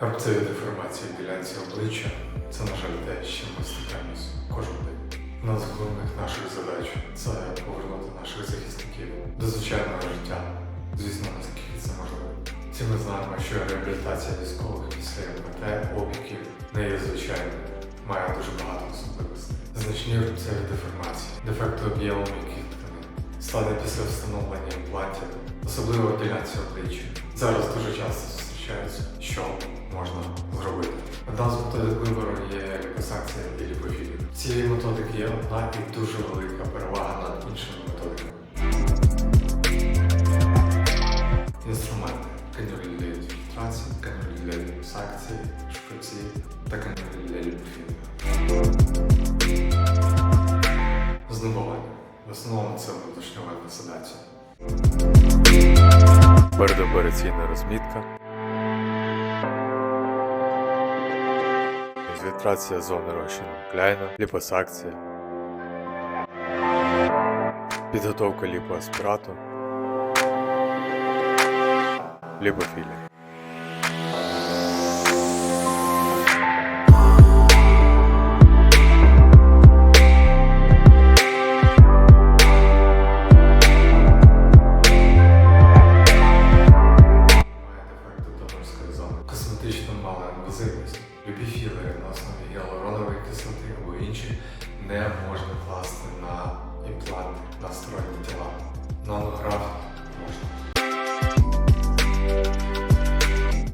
Рубцеві деформації ділянці обличчя це, на жаль, те, з чим ми стикаємось кожен день. Одна з головних наших задач це повернути наших захисників до звичайного життя. Звісно, наскільки це можливо. Всі ми знаємо, що реабілітація військових після МПТ, опіків не є звичайною, має дуже багато особливостей. Значні рубцеві деформації, дефекти об'єму м'яких тканин, стадія після встановлення імплантів, особливо ділянці обличчя. Зараз дуже часто зустрічаються, що можна зробити. Одна з методик вибору є ліпосакція і ліпофілія. Цієї методики є одна і дуже велика перевага над іншими методиками. Інструменти канюлі для інфільтрації, канюлі для ліпосакції, шприці та канюлі для ліпофілії. Знеболення. В основному це внутрішньовенна седація. Передопераційна розмітка. Інфільтрація зони розчину кляйна, ліпосакція. Підготовка ліпоаспірату. Ліпофілія. Косметично мала інвазивність. Любі філери на основі гіалуронової кислоти або інші не можна класти на імпланти на сторонні тіла. Нанограф можна.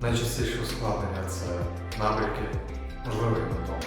Найчастіше ускладнення це набряки, можливо, і метом.